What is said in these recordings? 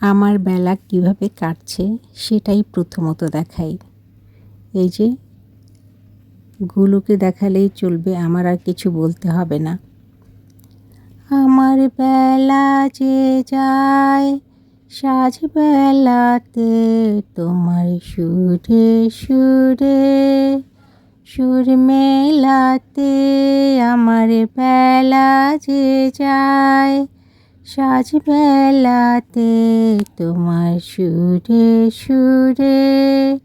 আমার বেলা কীভাবে কাটছে সেটাই প্রথমত দেখাই। এই যে, গুলোকে দেখালেই চলবে, আমার আর কিছু বলতে হবে না। আমার বেলা যে যায়, সাজ বেলাতে তোমার সুরে সুরে, সুর মেলাতে আমার বেলা যে যায়। সাজ বেলাতে তোমার সুরে সুরে,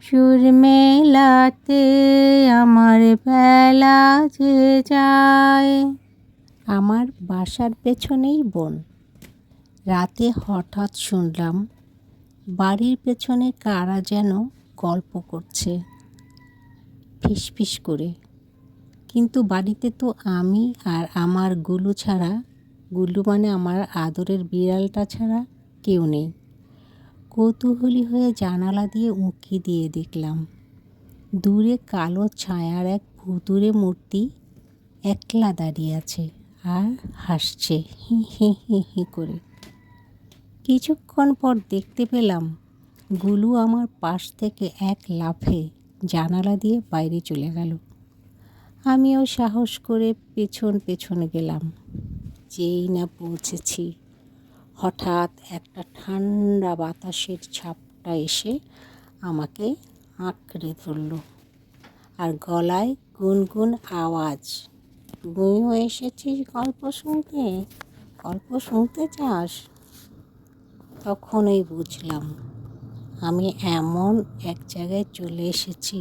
সুর মেলাতে আমার বেলা যে যায়। আমার বাসার পেছনেই বন। রাতে হঠাৎ শুনলাম, বাড়ির পেছনে কারা যেন গল্প করছে। ফিসফিস করে। কিন্তু বাড়িতে তো আমি আর আমার গুলু ছাড়া গুলু মানে আমার আদরের বিড়ালটা ছাড়া কেউ নেই। কৌতূহলী হয়ে জানালা দিয়ে উঁকি দিয়ে দেখলাম। দূরে কালো ছায়ার এক ভুতুরে মূর্তি একলা দাঁড়িয়ে আছে আর হাসছে হি হি হি হি করে। কিছুক্ষণ পর দেখতে পেলাম গুলু আমার পাশ থেকে এক লাফে জানালা দিয়ে বাইরে চলে গেল। আমিও সাহস করে পেছন পেছন গেলাম। যেই না পৌঁছেছি। হঠাৎ একটা ঠান্ডা বাতাসের ছাপটা এসে আমাকে আঁকড়ে ধরল আর গলায় গুনগুন আওয়াজ। তুমিও এসেছিস গল্প শুনতে? গল্প শুনতে চাস? তখনই বুঝলাম আমি এমন এক জায়গায় চলে এসেছি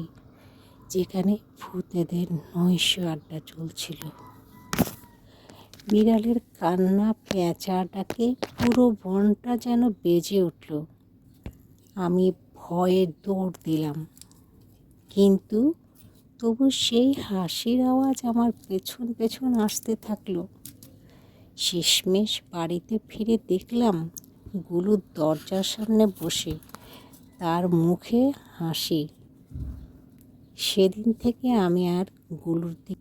যেখানে ভূতেদের নৈশ আড্ডা চলছিল। বিড়ালের কান্না পেঁচাটাকে পুরো বনটা যেন বেজে উঠল। আমি ভয়ে দৌড় দিলাম। কিন্তু তবু সেই হাসির আওয়াজ আমার পেছন পেছন আসতে থাকল। শেষমেশ বাড়িতে ফিরে দেখলাম গুলুর দরজার সামনে বসে, তার মুখে হাসি। সেদিন থেকে আমি আর গুলুর দিক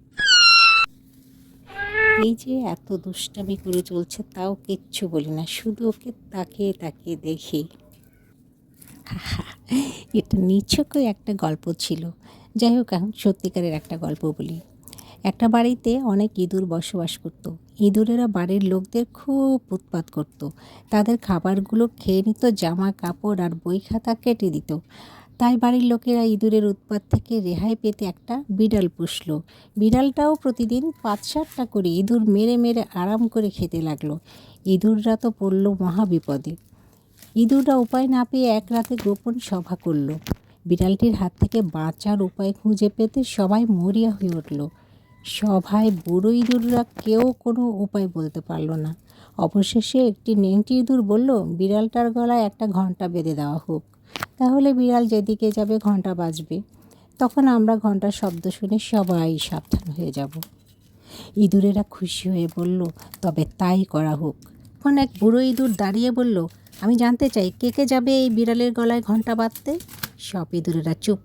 এই যে এত দুষ্টামি করে চলছে তাও কিচ্ছু বলি না, শুধু ওকে তাকিয়ে তাকিয়ে দেখি। এটা নিছকই একটা গল্প ছিল। যাই হোক, এখন সত্যিকারের একটা গল্প বলি। একটা বাড়িতে অনেক ইঁদুর বসবাস করত। ইঁদুরেরা বাড়ির লোকদের খুব উৎপাত করত। তাদের খাবারগুলো খেয়ে নিত, জামা কাপড় আর বই খাতা কেটে দিত। তাই বাড়ির লোকেরা ইঁদুরের উৎপাত থেকে রেহাই পেতে একটা বিড়াল পুষল। বিড়ালটাও প্রতিদিন পাঁচ সাতটা করে ইঁদুর মেরে মেরে আরাম করে খেতে লাগল। ইঁদুররা তো পড়ল মহাবিপদে। ইঁদুররা উপায় না পেয়ে এক রাতে গোপন সভা করল। বিড়ালটির হাত থেকে বাঁচার উপায় খুঁজে পেতে সবাই মরিয়া হয়ে উঠল। সভায় বুড়ো ইঁদুররা কেউ কোনো উপায় বলতে পারল না। অবশেষে একটি নেংটি ইঁদুর বলল, বিড়ালটার গলায় একটা ঘণ্টা বেঁধে দেওয়া হোক। তাহলে বিড়াল যেদিকে যাবে ঘণ্টা বাজবে। তখন আমরা ঘণ্টার শব্দ শুনে সবাই সাবধান হয়ে যাব। ইঁদুরেরা খুশি হয়ে বলল, তবে তাই করা হোক। তখন এক বুড়ো ইঁদুর দাঁড়িয়ে বলল, আমি জানতে চাই, কে কে যাবে এই বিড়ালের গলায় ঘণ্টা বাঁধতে? সব ইঁদুরেরা চুপ